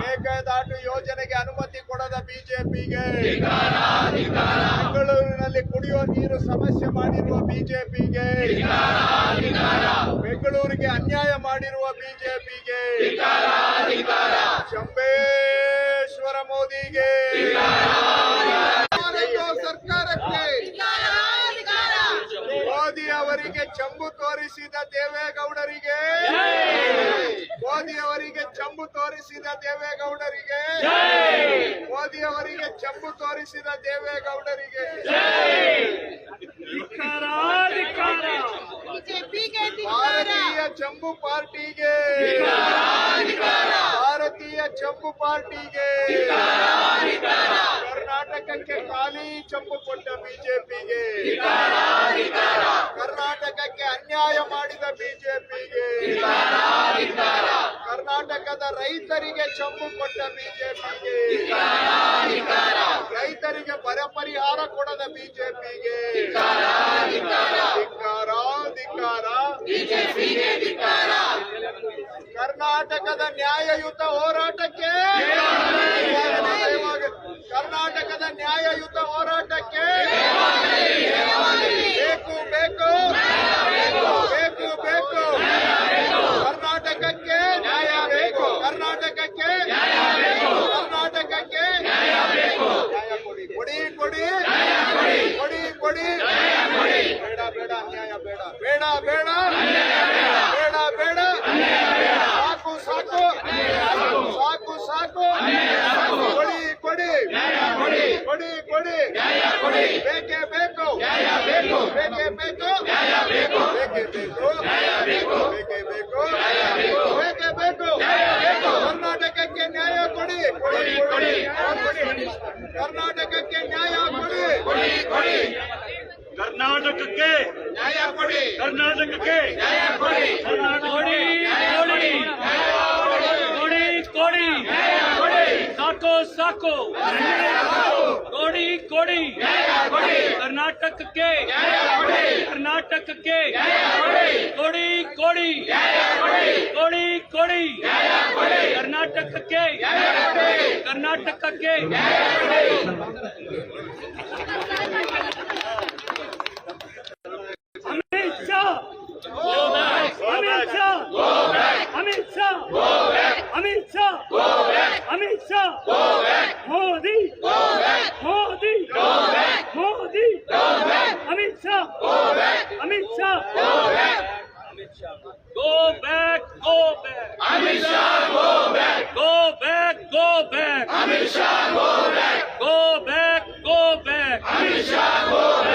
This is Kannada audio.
ಮೇಕೆದಾಟು ಯೋಜನೆಗೆ ಅನುಮತಿ ಕೊಡದ ಬಿಜೆಪಿಗೆ. ಬೆಂಗಳೂರಿನಲ್ಲಿ ಕುಡಿಯುವ ನೀರು ಸಮಸ್ಯೆ ಮಾಡಿರುವ ಬಿಜೆಪಿಗೆ. ಬೆಂಗಳೂರಿಗೆ ಅನ್ಯಾಯ ಮಾಡಿರುವ ಬಿಜೆಪಿಗೆ. ಶಂಬೇಶ್ವರ ಮೋದಿಗೆ ಸರ್ಕಾರಕ್ಕೆ ಮೋದಿ ಅವರಿಗೆ ಚಂಬು ತೋರಿಸಿದ ದೇವೇಗೌಡರಿಗೆ. ಮೋದಿಯವರಿಗೆ ಚಂಬು ತೋರಿಸಿದ ದೇವೇಗೌಡರಿಗೆ. ಮೋದಿಯವರಿಗೆ ಚಂಬು ತೋರಿಸಿದ ದೇವೇಗೌಡರಿಗೆ. ಭಾರತೀಯ ಚಂಬು ಪಾರ್ಟಿಗೆ. ಭಾರತೀಯ ಚಂಬು ಪಾರ್ಟಿಗೆ. ಕರ್ನಾಟಕಕ್ಕೆ ಖಾಲಿ ಚಂಬು ಕೊಟ್ಟ ಬಿಜೆಪಿಗೆ. ಅನ್ಯಾಯ ಮಾಡಿದ ಬಿಜೆಪಿಗೆ. ಕರ್ನಾಟಕದ ರೈತರಿಗೆ ಚಂಪು ಕೊಟ್ಟ ಬಿಜೆಪಿಗೆ. ರೈತರಿಗೆ ಬರ ಪರಿಹಾರ ಕೊಡದ ಬಿಜೆಪಿಗೆ. ಧಿಕ್ಕಾರ ಧಿಕ್ಕಾರ. ಕರ್ನಾಟಕದ ನ್ಯಾಯಯುತ ಹೋರಾಟಕ್ಕೆ. ಬೇಡ ಬೇಡ ಬೇಡ ಬೇಡ ಬೇಡ ಸಾಕು ಸಾಕು ಸಾಕು ಸಾಕು ಕೊಡಿ ಕೊಡಿ ಕೊಡಿ ಕೊಡಿ ಬೇಕೇ ಬೇಕು ಬೇಕೇ ಬೇಕು ಬೇಕೇ ಬೇಕು ಬೇಕೇ ಬೇಕು ಬೇಕೇ ಬೇಕು ಕರ್ನಾಟಕಕ್ಕೆ ನ್ಯಾಯ ಕೊಡಿ ಕೊಡಿ ಕೊಡಿ ಕರ್ನಾಟಕಕ್ಕೆ ನ್ಯಾಯ ಕೊಡಿ ಕರ್ನಾಟಕಕ್ಕೆ ನ್ಯಾಯ ಕೊಡಿ ಕರ್ನಾಟಕಕ್ಕೆ ಕೊಡಿ ಕೊಡಿ ಕೊಡಿ ಕೊಡಿ ಕೊಡಿ ಸಾಕು ಸಾಕು ಕೊಡಿ ಕೊಡಿ ಕರ್ನಾಟಕಕ್ಕೆ ಕರ್ನಾಟಕಕ್ಕೆ ಕೊಡಿ ಕೊಡಿ ಕೊಡಿ ಕೊಡಿ ಕರ್ನಾಟಕಕ್ಕೆ ಕರ್ನಾಟಕಕ್ಕೆ Go back. Go back. Go back. Amit Shah, go back. Go back. Go back. Amit Shah, go back. Go back. Go back. Amit Shah, go back.